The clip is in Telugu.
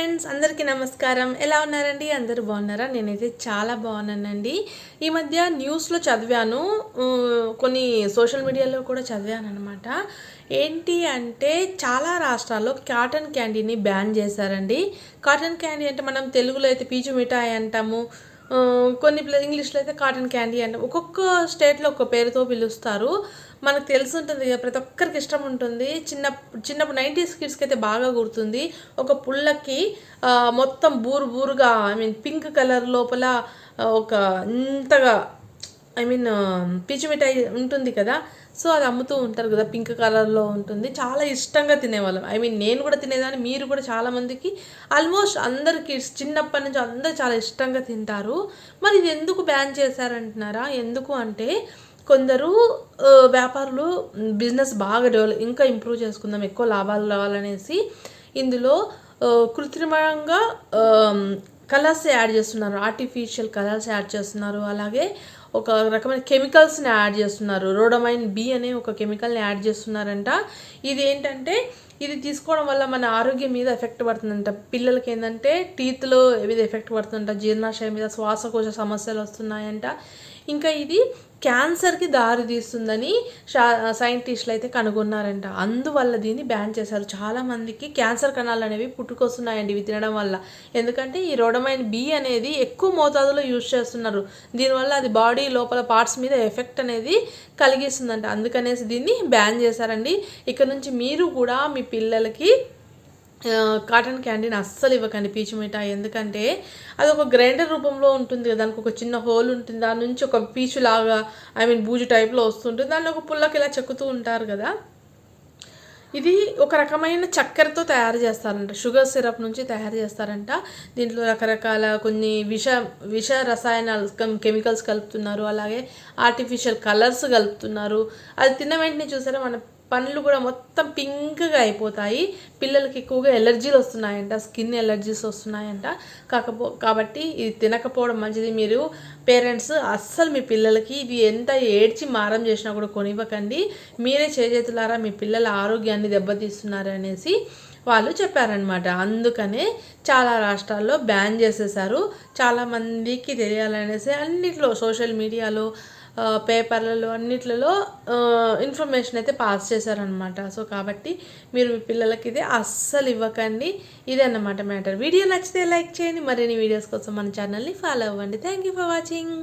ఫ్రెండ్స్ అందరికీ నమస్కారం. ఎలా ఉన్నారండి? అందరూ బాగున్నారా? నేనైతే చాలా బాగున్నానండి. ఈ మధ్య న్యూస్లో చదివాను. కొన్ని సోషల్ మీడియాలో కూడా చదివాను అనమాట ఏంటి అంటే చాలా రాష్ట్రాల్లో కాటన్ క్యాండీని బ్యాన్ చేశారండి. కాటన్ క్యాండీ అంటే మనం తెలుగులో అయితే పీచు మిఠాయి అంటాము. కొన్ని ప్లే ఇంగ్లీష్లో అయితే కాటన్ క్యాండీ అంటాం ఒక్కొక్క స్టేట్లో ఒక పేరుతో పిలుస్తారు. మనకు తెలిసి ఉంటుంది కదా ప్రతి ఒక్కరికి ఇష్టం ఉంటుంది. చిన్న చిన్నప్పుడు నైంటీస్ కిడ్స్కి అయితే బాగా గుర్తుంది. ఒక పుల్లకి మొత్తం బూరు బూరుగా ఐ మీన్ పింక్ కలర్ లోపల ఒక ఇంతగా ఐ మీన్ పీచు మిఠాయి ఉంటుంది కదా సో అది అమ్ముతూ ఉంటారు కదా పింక్ కలర్లో ఉంటుంది. చాలా ఇష్టంగా తినేవాళ్ళం. ఐ మీన్ నేను కూడా తినేదాన్ని మీరు కూడా చాలామందికి ఆల్మోస్ట్ అందరు కిడ్స్ చిన్నప్పటి నుంచి అందరు చాలా ఇష్టంగా తింటారు. మరి ఇది ఎందుకు బ్యాన్ చేశారంటున్నారా? ఎందుకు అంటే కొందరు వ్యాపారులు బిజినెస్ బాగా డెవలప్ ఇంకా ఇంప్రూవ్ చేసుకుందాం ఎక్కువ లాభాలు రావాలనేసి ఇందులో కృత్రిమంగా కలర్స్ యాడ్ చేస్తున్నారు. ఆర్టిఫిషియల్ కలర్స్ యాడ్ చేస్తున్నారు. అలాగే ఒక రకమైన కెమికల్స్ని యాడ్ చేస్తున్నారు. రోడమైన్ బి అనే ఒక కెమికల్ని యాడ్ చేస్తున్నారంట. ఇది ఏంటంటే ఇది తీసుకోవడం వల్ల మన ఆరోగ్యం మీద ఎఫెక్ట్ పడుతుందంట. పిల్లలకి ఏంటంటే టీత్లో మీద ఎఫెక్ట్ పడుతుందంట. జీర్ణాశయం మీద శ్వాసకోశ సమస్యలు వస్తున్నాయంట. ఇంకా ఇది క్యాన్సర్కి దారి తీస్తుందని షా సైంటిస్టులు అయితే కనుగొన్నారంట. అందువల్ల దీన్ని బ్యాన్ చేశారు. చాలామందికి క్యాన్సర్ కణాలు అనేవి పుట్టుకొస్తున్నాయండి ఇవి తినడం వల్ల. ఎందుకంటే ఈ రోడమైన్ బి అనేది ఎక్కువ మోతాదులో యూజ్ చేస్తున్నారు. దీనివల్ల అది బాడీ లోపల పార్ట్స్ మీద ఎఫెక్ట్ అనేది కలిగిస్తుందంట. అందుకనేసి దీన్ని బ్యాన్ చేశారండి. ఇక నుంచి మీరు కూడా మీ పిల్లలకి కాటన్ క్యాండీని అస్సలు ఇవ్వకండి పీచు మిఠాయి. ఎందుకంటే అది ఒక గ్రైండర్ రూపంలో ఉంటుంది కదా దానికి ఒక చిన్న హోల్ ఉంటుంది దాని నుంచి ఒక పీచు లాగా ఐ మీన్ బూజు టైప్లో వస్తుంటుంది దాన్ని ఒక పుల్లకి ఇలా చెక్కుతూ ఉంటారు కదా. ఇది ఒక రకమైన చక్కెరతో తయారు చేస్తారంట షుగర్ సిరప్ నుంచి తయారు చేస్తారంట. దీంట్లో రకరకాల కొన్ని విష విష రసాయనాలు కెమికల్స్ కలుపుతున్నారు అలాగే ఆర్టిఫిషియల్ కలర్స్ కలుపుతున్నారు. అది తిన్న వెంటనే చూసారా మన పండ్లు కూడా మొత్తం పింక్గా అయిపోతాయి. పిల్లలకి ఎక్కువగా ఎలర్జీలు వస్తున్నాయంట స్కిన్ ఎలర్జీస్ వస్తున్నాయంట. కాకపో కాబట్టి ఇది తినకపోవడం మంచిది. మీరు పేరెంట్స్ అస్సలు మీ పిల్లలకి ఇది ఎంత ఏడ్చి మారం చేసినా కూడా కొనివ్వకండి. మీరే చేజేతులారా మీ పిల్లల ఆరోగ్యాన్ని దెబ్బతీస్తున్నారు అనేసి వాళ్ళు చెప్పారనమాట అందుకనే చాలా రాష్ట్రాల్లో బ్యాన్ చేసేసారు చాలామందికి తెలియాలనేసి అన్నిట్లో సోషల్ మీడియాలో పేపర్లలో అన్నిట్లలో ఇన్ఫర్మేషన్ అయితే పాస్ చేశారనమాట సో కాబట్టి మీరు మీ పిల్లలకి ఇది అస్సలు ఇవ్వకండి. ఇదే అన్నమాట మ్యాటర్. వీడియో నచ్చితే లైక్ చేయండి. మరిన్ని వీడియోస్ కోసం మన ఛానల్ని ఫాలో అవ్వండి. Thank you for watching